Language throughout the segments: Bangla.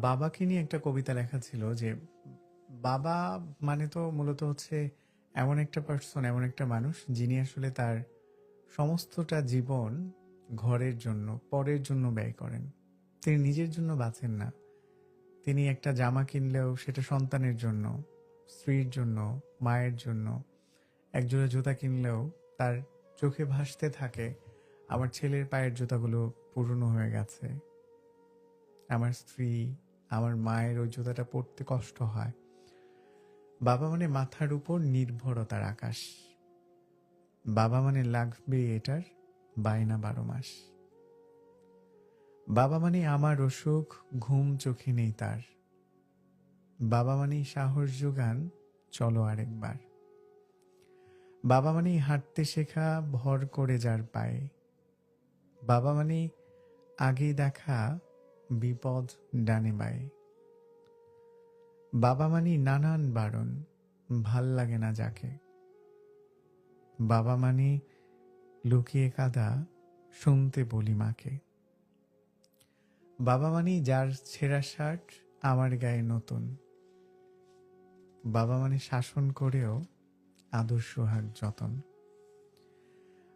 বাবাকে নিয়ে একটা কবিতা লেখা ছিল যে, বাবা মানে তো মূলত হচ্ছে এমন একটা পার্সন এমন একটা মানুষ যিনি আসলে তার সমস্তটা জীবন ঘরের জন্য, পরের জন্য ব্যয় করেন। তিনি নিজের জন্য বাঁচেন না। তিনি একটা জামা কিনলেও সেটা সন্তানের জন্য, স্ত্রীর জন্য, মায়ের জন্য। একজোড়া জুতা কিনলেও তার চোখে ভাসতে থাকে, আমার ছেলের পায়ের জুতাগুলো পুরনো হয়ে গেছে। আমার স্ত্রী, আমার মায়ের ওই জুতাটা পরতে কষ্ট হয়। বাবা মানে মাথার উপর নির্ভরতার আকাশ। বাবা মানে লাগবে এটার বায়না বারো মাস। বাবা মানে আমার অসুখ, ঘুম চোখে নেই তার। বাবা মানে সাহস যোগান, চলো আরেকবার। বাবা মানে হাঁটতে শেখা, ভর করে যার পায়ে। বাবা মানে আগেই দেখা বিপদ ডানে বায়ে। বাবা মানি নানান বারণ, ভালো লাগে না যাকে। বাবা মানে লুকিয়ে কাদা, শুনতে বলি মাকে। বাবা মানে যার ছেঁড়া শার্ট আমার গায়ে নতুন। বাবা মানে শাসন করেও আদর্শ হাক যতন।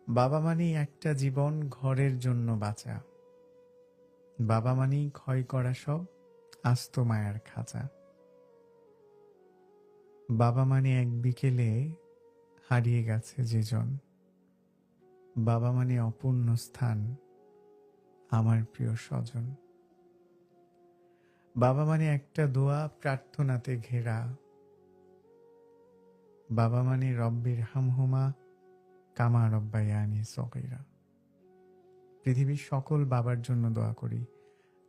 বাবা মানে একটা জীবন ঘরের জন্য বাঁচা। বাবা মানেই ক্ষয় করা সব, আস্ত মায়ার খাঁচা। বাবা মানে এক বিকেলে হারিয়ে গেছে যেজন। বাবা মানে অপূর্ণ স্থান, আমার প্রিয় স্বজন। বাবা মানে একটা দোয়া প্রার্থনাতে ঘেরা। বাবা মানে রব্বির হামহুমা কামা রব্বায়ানি সকিরা পৃথিবীর সকল বাবার জন্য দোয়া করি।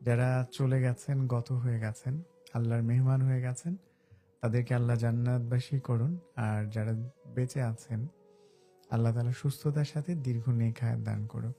যারা চলে গেছেন, গত হয়ে গেছেন, আল্লাহর মেহমান হয়ে গেছেন, তাদেরকে আল্লাহ জান্নাতবাসী করুন। আর যারা বেঁচে আছেন, আল্লাহ তালা সুস্থতার সাথে দীর্ঘ নেখায় দান করুন